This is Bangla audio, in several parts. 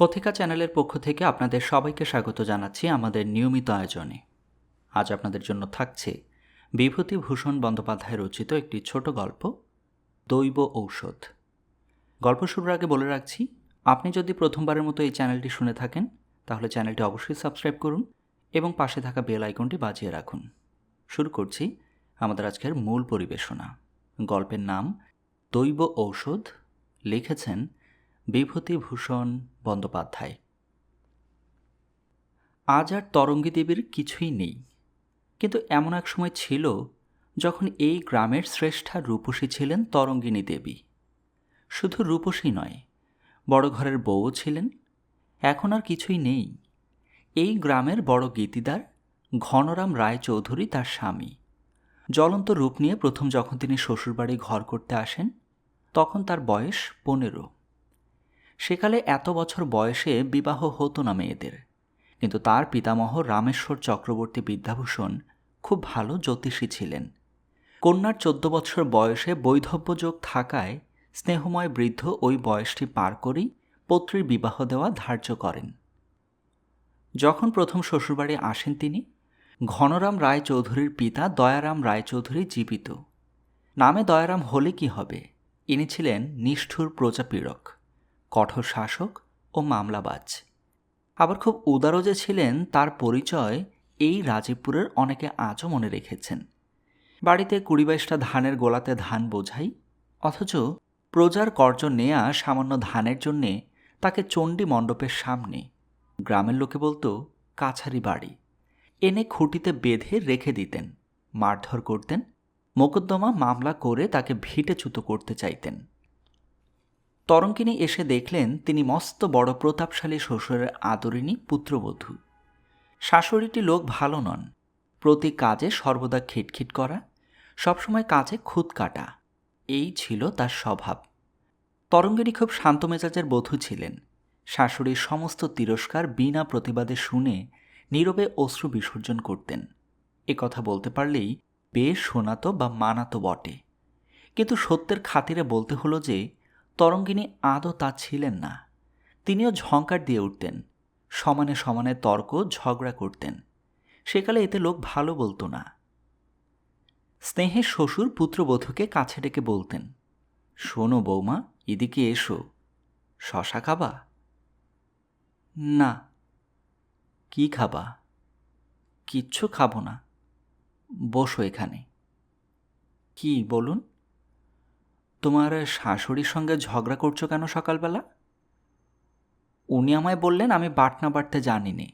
কথিকা চ্যানেলের পক্ষ থেকে আপনাদের সবাইকে স্বাগত জানাচ্ছি আমাদের নিয়মিত আয়োজনে। আজ আপনাদের জন্য থাকছে বিভূতিভূষণ বন্দ্যোপাধ্যায় রচিত একটি ছোট গল্প, দৈব ঔষধ। গল্প শুরুর আগে বলে রাখছি, আপনি যদি প্রথমবারের মতো এই চ্যানেলটি শুনে থাকেন, তাহলে চ্যানেলটি অবশ্যই সাবস্ক্রাইব করুন এবং পাশে থাকা বেল আইকনটি বাজিয়ে রাখুন। শুরু করছি আমাদের আজকের মূল পরিবেশনা। গল্পের নাম দৈব ঔষধ, লিখেছেন বিভূতিভূষণ বন্দ্যোপাধ্যায়। আজ আর তরঙ্গী দেবীর কিছুই নেই। কিন্তু এমন এক সময় ছিল যখন এই গ্রামের শ্রেষ্ঠা রূপসী ছিলেন তরঙ্গিনী দেবী। শুধু রূপসী নয়, বড় ঘরের বউও ছিলেন। এখন আর কিছুই নেই। এই গ্রামের বড় গীতিদার ঘনরাম রায়চৌধুরী তার স্বামী। জ্বলন্ত রূপ নিয়ে প্রথম যখন তিনি শ্বশুরবাড়ি ঘর করতে আসেন, তখন তার বয়স পনেরো। সেকালে এত বছর বয়সে বিবাহ হতো না মেয়েদের। কিন্তু তার পিতামহ রামেশ্বর চক্রবর্তী বিদ্যাভূষণ খুব ভালো জ্যোতিষী ছিলেন। কন্যার চোদ্দ বছর বয়সে বৈধব্যযোগ থাকায় স্নেহময় বৃদ্ধ ওই বয়সটি পার করেই পত্রীর বিবাহ দেওয়া ধার্য করেন। যখন প্রথম শ্বশুরবাড়ি আসেন তিনি, ঘনরাম রায়চৌধুরীর পিতা দয়ারাম রায়চৌধুরী জীবিত। নামে দয়ারাম হলে কি হবে? ইনি ছিলেন নিষ্ঠুর প্রজাপীড়ক। কঠোর শাসক ও মামলাবাজ। আবার খুব উদারও যে ছিলেন, তার পরিচয় এই রাজীবপুরের অনেকে আজও মনে রেখেছেন। বাড়িতে কুড়ি বাইশটা ধানের গোলাতে ধান বোঝাই, অথচ প্রজার কর্য নেয়া সামান্য ধানের জন্যে তাকে চণ্ডী মণ্ডপের সামনে, গ্রামের লোকে বলতো কাছারি বাড়ি, এনে খুঁটিতে বেঁধে রেখে দিতেন, মারধর করতেন, মোকদ্দমা মামলা করে তাকে ভিটেচ্যুত করতে চাইতেন। তরঙ্কিনী এসে দেখলেন তিনি মস্ত বড় প্রতাপশালী শ্বশুরের আদরিণী পুত্রবধূ। শাশুড়িটি লোক ভালো নন। প্রতি কাজে সর্বদা খিটখিট করা, সবসময় কাজে খুদ কাটা, এই ছিল তার স্বভাব। তরঙ্গিনী খুব শান্ত মেজাজের বধূ ছিলেন। শাশুড়ির সমস্ত তিরস্কার বিনা প্রতিবাদে শুনে নীরবে অশ্রু বিসর্জন করতেন। এ কথা বলতে পারলেই বেশ শোনাতো বা মানাতো বটে। কিন্তু সত্যের খাতিরে বলতে হলো যে তরঙ্গিনী আদৌ তা ছিলেন না। তিনিও ঝঙ্কার দিয়ে উঠতেন। সমানে সমানে তর্ক, ঝগড়া করতেন। সেকালে এতে লোক ভালো বলতো না। স্নেহের শ্বশুর পুত্রবধূকে কাছে ডেকে বলতেন, শোনো বৌমা, এদিকে এসো। শশা খাবা? না। কি খাবা? কিচ্ছু খাব না। বসো এখানে। কি, বলুন? তোমার শাশুড়ির সঙ্গে ঝগড়া করছ কেন সকালবেলা? উনি আমায় বললেন, আমি বাটনা বাটতে জানি নে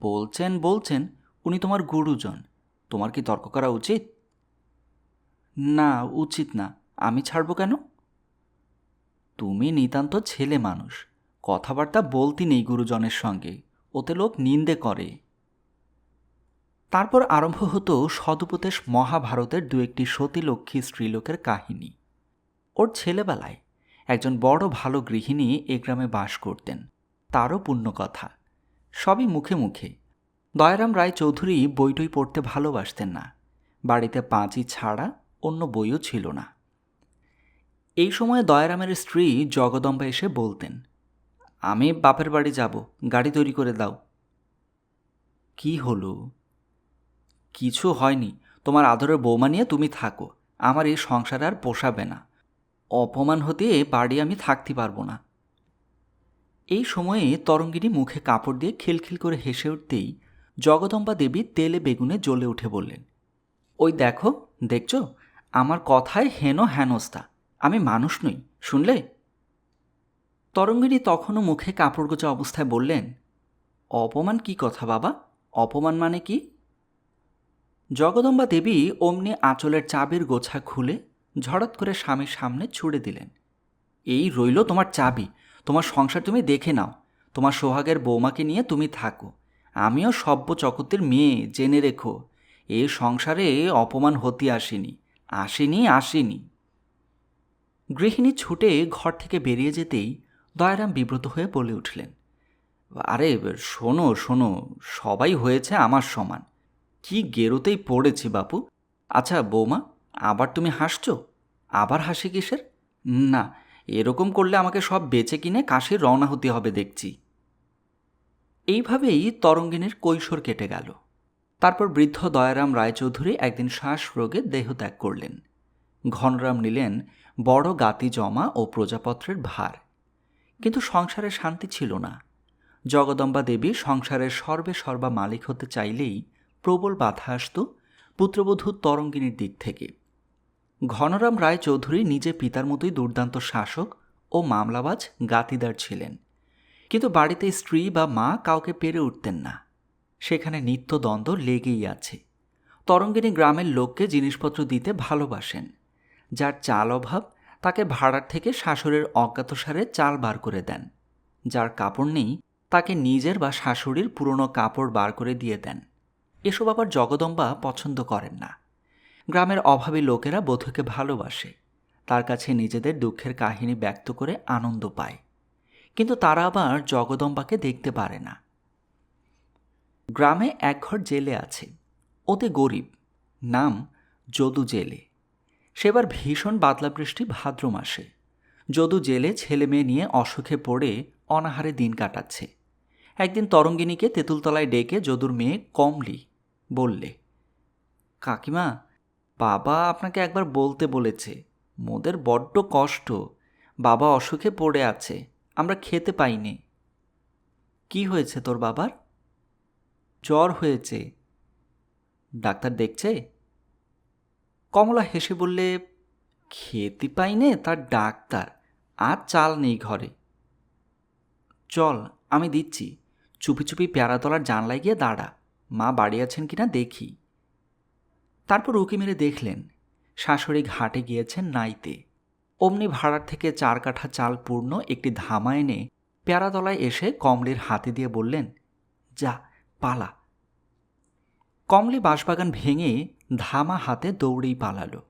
বলছেন বলছেন, উনি তোমার গুরুজন, তোমার কি তর্ক করা উচিত? না উচিত না। আমি ছাড়ব কেন? তুমি নিতান্ত ছেলে মানুষ, কথাবার্তা বলতি নেই গুরুজনের সঙ্গে, ওতে লোক নিন্দে করে। তারপর আরম্ভ হতো সদুপদেশ মহাভারতের দু একটি সতীলক্ষ্মী স্ত্রীলোকের কাহিনী। ওর ছেলেবেলায় একজন বড় ভালো গৃহিণী এ গ্রামে বাস করতেন। তারও পূর্ণ কথা সবই মুখে মুখে। দয়ারাম রায় চৌধুরী বইটই পড়তে ভালোবাসতেন না। বাড়িতে পাঁচই ছাড়া অন্য বইও ছিল না। এই সময় দয়ারামের স্ত্রী জগদম্বা এসে বলতেন, আমি বাপের বাড়ি যাব, গাড়ি তৈরি করে দাও। কি হলো? কিছু হয়নি। তোমার আদরের বৌমা নিয়ে তুমি থাকো। আমার এই সংসার আর পোষাবে না। অপমান হতে বাড়ি আমি থাকতে পারব না। এই সময়ে তরঙ্গিনী মুখে কাপড় দিয়ে খিলখিল করে হেসে উঠতেই জগদম্বা দেবী তেলে বেগুনে জ্বলে উঠে বললেন, ওই দেখো, দেখছ? আমার কথায় হেন হেনস্তা আমি মানুষ নই, শুনলে? তরঙ্গিনী তখনও মুখে কাপড় গোচা অবস্থায় বললেন, অপমান কি কথা বাবা? অপমান মানে কি? জগদম্বা দেবী অমনি আঁচলের চাবির গোছা খুলে ঝড়াত করে স্বামীর সামনে ছুড়ে দিলেন। এই রইল তোমার চাবি। তোমার সংসার তুমি দেখে নাও। তোমার সোহাগের বৌমাকে নিয়ে তুমি থাকো। আমিও সভ্য চকতের মেয়ে, জেনে রেখো। এ সংসারে অপমান হতে আসেনি। আসেনি, আসিনি। গৃহিণী ছুটে ঘর থেকে বেরিয়ে যেতেই দয়ারাম বিব্রত হয়ে বলে উঠলেন, আরে, শোনো শোনো, সবাই হয়েছে আমার সমান। কি গেরোতেই পড়েছি বাপু? আচ্ছা বৌমা, আবার তুমি হাসছো? আবার হাসি কিসের? না, এরকম করলে আমাকে সব বেচে কিনে কাশির রওনা হতে হবে দেখছি। এইভাবেই তরঙ্গিনীর কৈশোর কেটে গেল। তারপর বৃদ্ধ দয়ারাম রায়চৌধুরী একদিন শ্বাস রোগে দেহত্যাগ করলেন। ঘনরাম নিলেন বড় গাতি জমা ও প্রজাপত্রের ভার। কিন্তু সংসারে শান্তি ছিল না। জগদম্বা দেবী সংসারের সর্বে সর্বা মালিক হতে চাইলেই প্রবল বাধা আসত পুত্রবধূ তরঙ্গিনীর দিক থেকে। ঘনরাম রায় চৌধুরী নিজে পিতার মতোই দুর্দান্ত শাসক ও মামলাবাজ গাতিদার ছিলেন। কিন্তু বাড়িতে স্ত্রী বা মা কাউকে পেরে উঠতেন না। সেখানে নিত্য দ্বন্দ্ব লেগেই আছে। তরঙ্গিনী গ্রামের লোককে জিনিসপত্র দিতে ভালোবাসেন। যার চাল অভাব তাকে ভাড়ার থেকে শাশুড়ির অজ্ঞাতসারে চাল বার করে দেন। যার কাপড় নেই তাকে নিজের বা শাশুড়ির পুরনো কাপড় বার করে দিয়ে দেন। এসব আবার জগদম্বা পছন্দ করেন না। গ্রামের অভাবী লোকেরা বধূকে ভালোবাসে। তার কাছে নিজেদের দুঃখের কাহিনী ব্যক্ত করে আনন্দ পায়। কিন্তু তারা আবার জগদম্বাকে দেখতে পারে না। গ্রামে এক ঘর জেলে আছে। ওতে গরিব। নাম যদু জেলে। সেবার ভীষণ বাদলা বৃষ্টি ভাদ্র মাসে। যদু জেলে ছেলে মেয়ে নিয়ে অসুখে পড়ে অনাহারে দিন কাটাচ্ছে। একদিন তরঙ্গিনীকে তেঁতুলতলায় ডেকে যদুর মেয়ে কমলি বললে, কাকিমা, বাবা আপনাকে একবার বলতে বলেছে, মোদের বড্ড কষ্ট, বাবা অসুখে পড়ে আছে, আমরা খেতে পাইনি। কি হয়েছে তোর বাবার? জ্বর হয়েছে। ডাক্তার দেখছে? কমলা হেসে বললে, খেতে পাইনে তার ডাক্তার, আর চাল নেই ঘরে। চল, আমি দিচ্ছি, চুপি চুপি পেয়ারাতলার জানলায় গিয়ে দাঁড়া। মা বাড়ি আছেন কিনা দেখি। তারপর উকি মেরে দেখলেন, শাশুড়ি ঘাটে গিয়েছেন নাইতে। অমনি ভাড়ার থেকে চার কাঠা চাল পূর্ণ একটি ধামা এনে পেয়ারাতলায় এসে কমলির হাতে দিয়ে বললেন, যা, পালা। কমলি বাঁশবাগান ভেঙে ধামা হাতে দৌড়েই পালালো।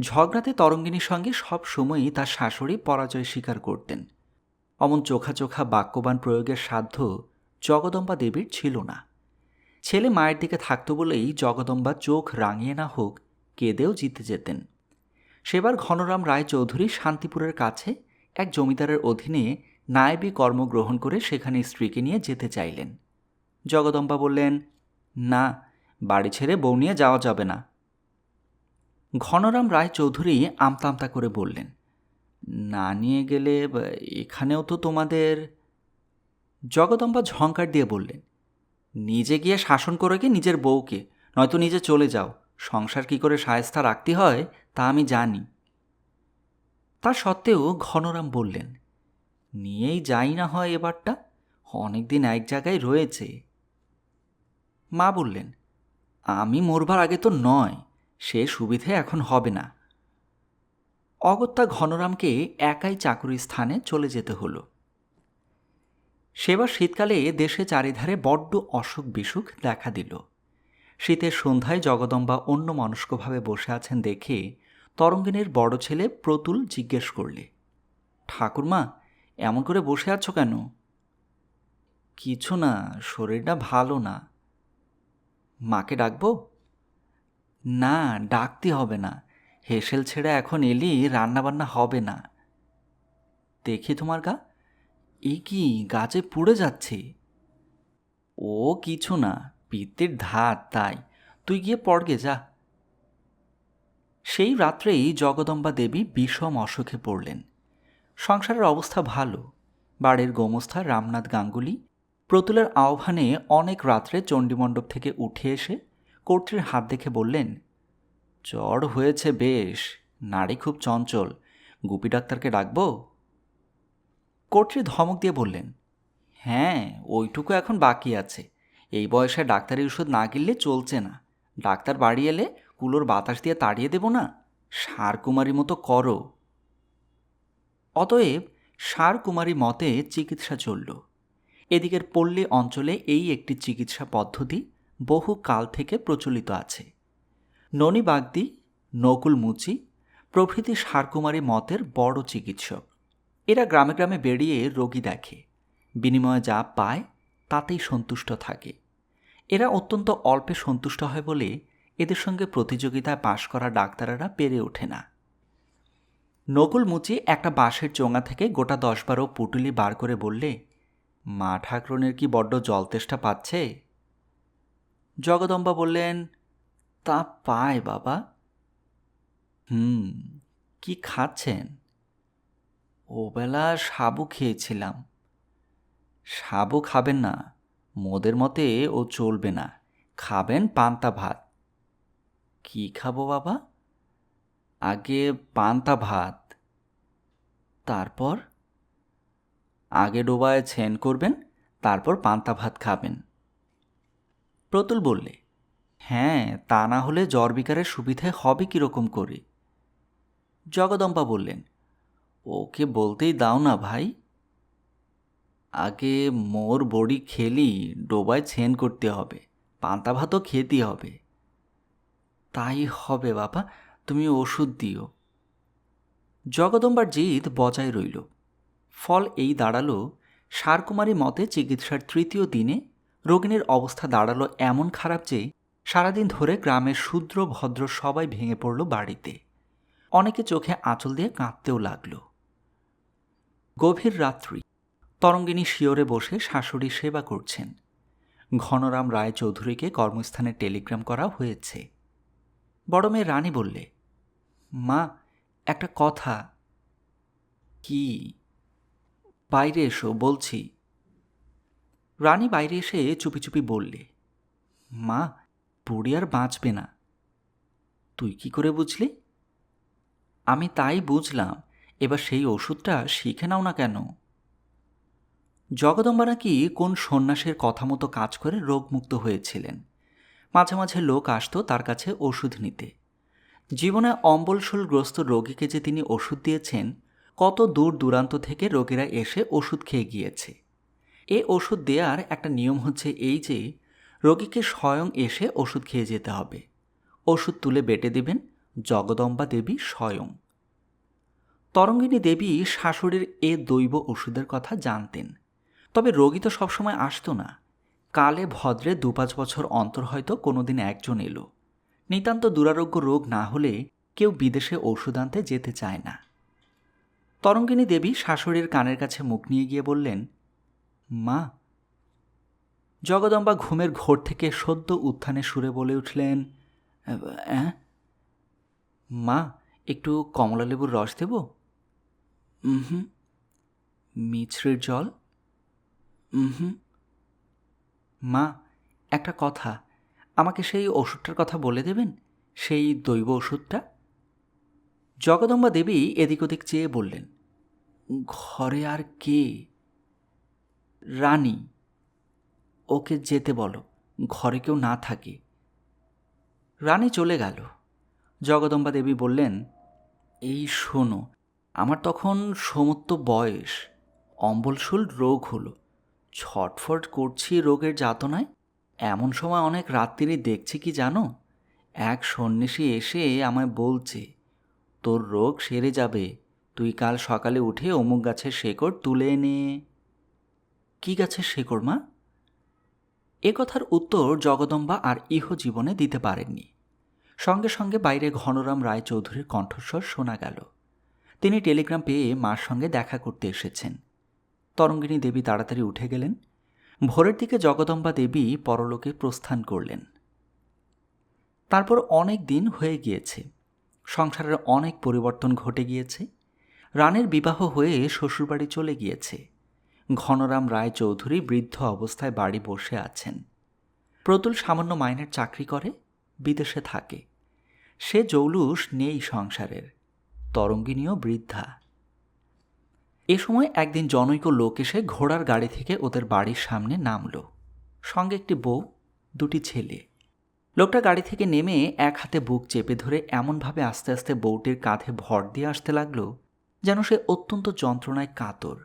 ঝগড়াতে তরঙ্গিনীর সঙ্গে সব সময়ই তার শাশুড়ি পরাজয় স্বীকার করতেন। অমন চোখা চোখা বাক্যবান প্রয়োগের সাধ্য জগদম্বা দেবীর ছিল না। ছেলে মায়ের দিকে থাকতো বলেই জগদম্বা চোখ রাঙিয়ে না হোক কেঁদেও জিতে যেতেন। সেবার ঘনরাম রায় চৌধুরী শান্তিপুরের কাছে এক জমিদারের অধীনে নায়েবী কর্মগ্রহণ করে সেখানে স্ত্রীকে নিয়ে যেতে চাইলেন। জগদম্বা বললেন, না, বাড়ি ছেড়ে বউ নিয়ে যাওয়া যাবে না। ঘনরাম রায় চৌধুরী আমতা আমতা করে বললেন, না নিয়ে গেলে এখানেও তো তোমাদের জগদম্বা ঝঙ্কার দিয়ে বললেন নিজে গিয়ে শাসন করে গিয়ে নিজের বউকে? নয়তো নিজে চলে যাও। সংসার কি করে সায়স্তা রাখতে হয়, তা আমি জানি। তা সত্ত্বেও ঘনরাম বললেন, নিয়েই যাই না হয় এবারটা? অনেকদিন এক জায়গায় রয়েছে। মা বললেন, আমি মরবার আগে তো নয়, সে সুবিধে এখন হবে না। অগত্যা ঘনরামকে একাই চাকুরির স্থানে চলে যেতে হলো। সেবার শীতকালে দেশে চারিধারে বড্ড অসুখ বিসুখ দেখা দিল। শীতের সন্ধ্যায় জগদম্বা অন্য মনস্কভাবে বসে আছেন দেখে তরঙ্গিনীর বড় ছেলে প্রতুল জিজ্ঞেস করলে, ঠাকুরমা, এমন করে বসে আছো কেন? কিছু না, শরীরটা ভালো না। মাকে ডাকবো? না, ডাকতে হবে না। হেসেল ছেড়ে এখন এলি, রান্নাবান্না হবে না। দেখি তোমার গা। এ কি গাছে পুড়ে যাচ্ছে? ও কিছু না, পিত্তের ধার তাই। তুই গিয়ে পড়গে যা। সেই রাত্রেই জগদম্বা দেবী বিষম অসুখে পড়লেন। সংসারের অবস্থা ভালো। বাড়ির গোমস্থা রামনাথ গাঙ্গুলি প্রতুলের আহ্বানে অনেক রাত্রে চণ্ডীমণ্ডপ থেকে উঠে এসে কর্ত্রীর হাত দেখে বললেন, জ্বর হয়েছে বেশ। নারী খুব চঞ্চল। গুপি ডাক্তারকে ডাকবো? কর্ত্রী ধমক দিয়ে বললেন হ্যাঁ ওইটুকু এখন বাকি আছে। এই বয়সে ডাক্তারি ওষুধ না গিললে চলছে না। ডাক্তার বাড়ি এলে কুলোর বাতাস দিয়ে তাড়িয়ে দেব না? সার কুমারী মতো করো। অতএব সার কুমারী মতে চিকিৎসা চলল। এদিকের পল্লী অঞ্চলে এই একটি চিকিৎসা পদ্ধতি বহু কাল থেকে প্রচলিত আছে। ননী বাগদি নকুল মুচি প্রভৃতি সারকুমারী মতের বড় চিকিৎসক। এরা গ্রামে গ্রামে বেরিয়ে রোগী দেখে। বিনিময়ে যা পায়, তাতেই সন্তুষ্ট থাকে। এরা অত্যন্ত অল্পে সন্তুষ্ট হয় বলে এদের সঙ্গে প্রতিযোগিতায় পাশ করা ডাক্তারেরা পেরে ওঠে না। নকুল মুচি একটা বাঁশের চোঙা থেকে গোটা দশ বারো পুটুলি বার করে বললে, মা ঠাকরুনের কি বড্ড জলতেষ্টা পাচ্ছে? জগদম্বা বললেন, তা পায় বাবা। হুম, কি খাচ্ছেন? ওবেলা সাবু খেয়েছিলাম। সাবু খাবেন না, মোদের মতে ও চলবে না। খাবেন পান্তা ভাত। কি খাব বাবা? আগে পান্তা ভাত। তারপর? আগে ডোবায় ছেন করবেন, তারপর পান্তা ভাত খাবেন। প্রতুল বললে হ্যাঁ তা না হলে জ্বর বিকারের সুবিধে হবে কীরকম করে? জগদম্বা বললেন ওকে বলতেই দাও না ভাই। আগে মোর বড়ি খেলি, ডোবায় ছেন করতে হবে, পান্তা ভাতও খেতে হবে। তাই হবে বাবা তুমি ওষুধ দিও। জগদম্বার জিদ বজায় রইল। ফল এই দাঁড়াল, সারকুমারী মতে চিকিৎসার তৃতীয় দিনে রোগিণীর অবস্থা দাঁড়াল এমন খারাপ যে সারাদিন ধরে গ্রামের শূদ্র ভদ্র সবাই ভেঙে পড়ল বাড়িতে। অনেকে চোখে আঁচল দিয়ে কাঁদতেও লাগল। গভীর রাত্রি, তরঙ্গিনী শিওরে বসে শাশুড়ি সেবা করছেন। ঘনরাম রায় চৌধুরীকে কর্মস্থানে টেলিগ্রাম করা হয়েছে। বড় মেয়ে রানী বললে, মা, একটা কথা। কি? বাইরে এসো, বলছি। রানী বাইরে এসে চুপি চুপি বললে, মা, বুড়ি আর বাঁচবে না। তুই কি করে বুঝলি? আমি তাই বুঝলাম এবার সেই ওষুধটা শিখে নাও না কেন? জগদম্বা নাকি কোন সন্ন্যাসের কথা মতো কাজ করে রোগমুক্ত হয়েছিলেন? মাঝে মাঝে লোক আসতো তার কাছে ওষুধ নিতে। জীবনে অম্বলশূলগ্রস্ত রোগীকে যে তিনি ওষুধ দিয়েছেন, কত দূর দূরান্ত থেকে রোগীরা এসে ওষুধ খেয়ে গিয়েছে। এ ওষুধ দেওয়ার একটা নিয়ম হচ্ছে এই যে, রোগীকে স্বয়ং এসে ওষুধ খেয়ে যেতে হবে। ওষুধ তুলে বেটে দেবেন, জগদম্বা দেবী স্বয়ং। তরঙ্গিনী দেবী শাশুড়ির এ দৈব ওষুধের কথা জানতেন। তবে রোগী তো সবসময় আসতো না। কালে ভদ্রে দু পাঁচ বছর অন্তর হয়তো কোনোদিন একজন এলো। নিতান্ত দুরারোগ্য রোগ না হলে কেউ বিদেশে ওষুধ আনতে যেতে চায় না। তরঙ্গিনী দেবী শাশুড়ির কানের কাছে মুখ নিয়ে গিয়ে বললেন, মা। জগদম্বা ঘুমের ঘোর থেকে সদ্য উত্থানে সুরে বলে উঠলেন মা, একটু কমলা লেবুর রস দেব? হুম মিছরির জল? হুম মা, একটা কথা। আমাকে সেই ওষুধটার কথা বলে দেবেন? সেই দৈব ওষুধটা? জগদম্বা দেবী এদিক ওদিক চেয়ে বললেন, ঘরে আর কে? রানী, ওকে যেতে বলো, ঘরে কেউ না থাকে। রানী চলে গেল। জগদম্বা দেবী বললেন, এই শোনো আমার তখন সমস্ত বয়স। অম্বলশুল রোগ হলো। ছটফট করছি রোগের যাতনায়। এমন সময় অনেক রাত্রি দেখছি কি জানো? এক সন্ন্যাসী এসে আমায় বলছে, তোর রোগ সেরে যাবে। তুই কাল সকালে উঠে অমুক গাছের শেকড় তুলে এনে কি গাছের শেকড়, মা? এ কথার উত্তর জগদম্বা আর ইহ জীবনে দিতে পারেননি। সঙ্গে সঙ্গে বাইরে ঘনরাম রায়চৌধুরীর কণ্ঠস্বর শোনা গেল। তিনি টেলিগ্রাম পেয়ে মার সঙ্গে দেখা করতে এসেছেন। তরঙ্গিনী দেবী তাড়াতাড়ি উঠে গেলেন। ভোরের দিকে জগদম্বা দেবী পরলোকে প্রস্থান করলেন। তারপর অনেক দিন হয়ে গিয়েছে। সংসারের অনেক পরিবর্তন ঘটে গিয়েছে। রানের বিবাহ হয়ে শ্বশুরবাড়ি চলে গিয়েছে। ঘনরাম রায় চৌধুরী বৃদ্ধ অবস্থায় বাড়ি বসে আছেন। প্রতুল সামান্য মাইনের চাকরি করে, বিদেশে থাকে। সে জৌলুস নেই সংসারের। তরঙ্গিনীও বৃদ্ধা। এ সময় একদিন জনৈক লোক এসে ঘোড়ার গাড়ি থেকে ওদের বাড়ির সামনে নামল। সঙ্গে একটি বউ, দুটি ছেলে। লোকটা গাড়ি থেকে নেমে এক হাতে বুক চেপে ধরে এমনভাবে আস্তে আস্তে বউটির কাঁধে ভর দিয়ে আসতে লাগল, যেন সে অত্যন্ত যন্ত্রণায় কাতর।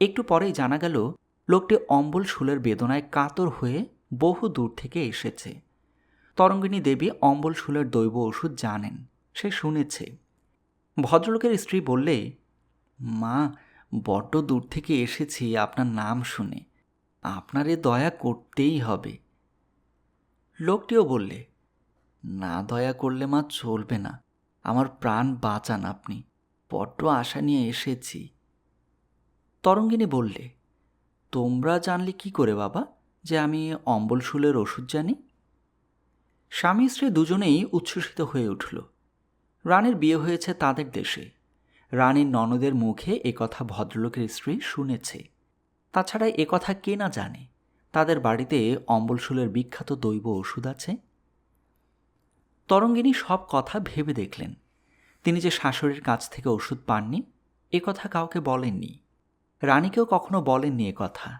একটু পরেই জানা গেল, লোকটি অম্বল শুলের বেদনায় কাতর হয়ে বহু দূর থেকে এসেছে। তরঙ্গিনী দেবী অম্বল শুলের দৈব ওষুধ জানেন, সে শুনেছে। ভদ্রলোকের স্ত্রী বললে, মা, বড্ড দূর থেকে এসেছি আপনার নাম শুনে। আপনার এ দয়া করতেই হবে। লোকটিও বললে, না দয়া করলে মা চলবে না। আমার প্রাণ বাঁচান আপনি। বড্ড আশা নিয়ে এসেছি। তরঙ্গিনী বললে, তোমরা জানলে কি করে বাবা যে আমি অম্বলশুলের ওষুধ জানি? স্বামী স্ত্রী দুজনেই উচ্ছ্বসিত হয়ে উঠল। রানীর বিয়ে হয়েছে তাদের দেশে। রানীর ননদের মুখে কথা ভদ্রলোকের স্ত্রী শুনেছে। তাছাড়া কথা কে না জানে? তাদের বাড়িতে অম্বলশুলের বিখ্যাত দৈব ওষুধ আছে। তরঙ্গিনী সব কথা ভেবে দেখলেন। তিনি যে শাশুড়ির কাছ থেকে ওষুধ পাননি, এ কথা কাউকে বলেননি। রানীকেও কখনো বলেননি এ কথা।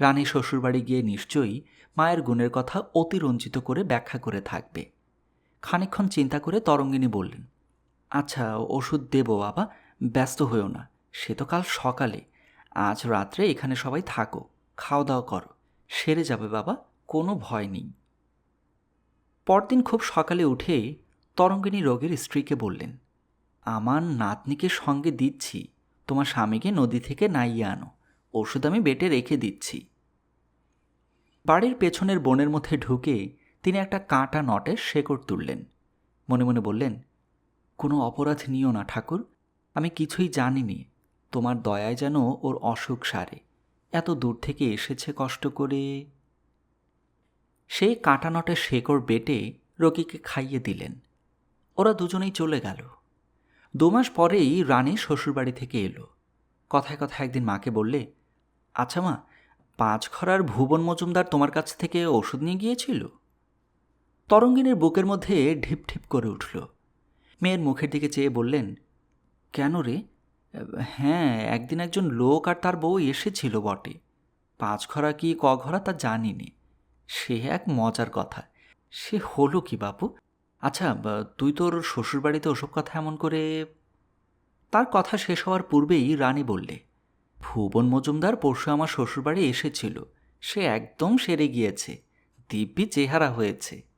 রানী শ্বশুরবাড়ি গিয়ে নিশ্চয়ই মায়ের গুণের কথা অতিরঞ্জিত করে ব্যাখ্যা করে থাকবে। খানিক্ষণ চিন্তা করে তরঙ্গিনী বললেন আচ্ছা ওষুধ দেব, বাবা। ব্যস্ত হয়েও না। সে তো কাল সকালে। আজ রাত্রে এখানে সবাই থাকো। খাওয়া দাওয়া করো। সেরে যাবে, বাবা। কোনো ভয় নেই। পরদিন খুব সকালে উঠে তরঙ্গিনী রোগের স্ত্রীকে বললেন, আমার নাতনিকে সঙ্গে দিচ্ছি। তোমার স্বামীকে নদী থেকে নাইয়ে আনো। ওষুধ আমি বেটে রেখে দিচ্ছি। বাড়ির পেছনের বনের মধ্যে ঢুকে তিনি একটা কাঁটা নটের শেকড় তুললেন। মনে মনে বললেন, কোনো অপরাধ নিও না ঠাকুর, আমি কিছুই জানিনি। তোমার দয়ায় যেন ওর অসুখ সারে। এত দূর থেকে এসেছে কষ্ট করে। সেই কাঁটা নটের শেকড় বেটে রোগীকে খাইয়ে দিলেন। ওরা দুজনেই চলে গেল। দু মাস পরেই রানী শ্বশুরবাড়ি থেকে এলো। কথায় কথায় একদিন মাকে বললে আচ্ছা মা পাঁচখরার ভুবন মজুমদার তোমার কাছ থেকে ওষুধ নিয়ে গিয়েছিল? তরঙ্গিনীর বুকের মধ্যে ঢিপ ঢিপ করে উঠল। মেয়ের মুখের দিকে চেয়ে বললেন, কেন রে? হ্যাঁ একদিন একজন লোক আর তার বউ এসেছিল বটে। পাঁচ ঘরা কি ক ঘরা তা জানিনি। সে এক মজার কথা। সে হলো কি বাপু? আচ্ছা তুই তোর শ্বশুরবাড়িতে ওসব কথা এমন করে তার কথা শেষ হওয়ার পূর্বেই রানী বললে, ভুবন মজুমদার পরশু আমার শ্বশুরবাড়ি এসেছিল। সে একদম সেরে গিয়েছে। দিব্যি চেহারা হয়েছে।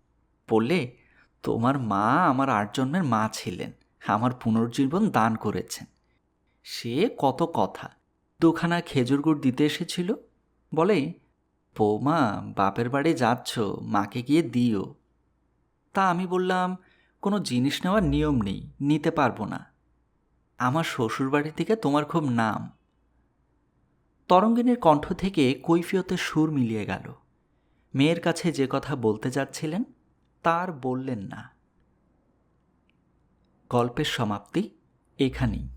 বললে তোমার মা আমার আট জন্মের মা ছিলেন। আমার পুনর্জীবন দান করেছেন। সে কত কথা। দুখানা খেজুর গুড় দিতে এসেছিল। বলে, বৌমা, বাপের বাড়ি যাচ্ছ, মাকে গিয়ে দিও। তা আমি বললাম, কোনো জিনিস নেওয়ার নিয়ম নেই, নিতে পারব না। আমার শ্বশুরবাড়ি থেকে তোমার খুব নাম। তরঙ্গিনীর কণ্ঠ থেকে কৈফিয়তের সুর মিলিয়ে গেল। মেয়ের কাছে যে কথা বলতে যাচ্ছিলেন তার বললেন না। গল্পের সমাপ্তি এখানেই।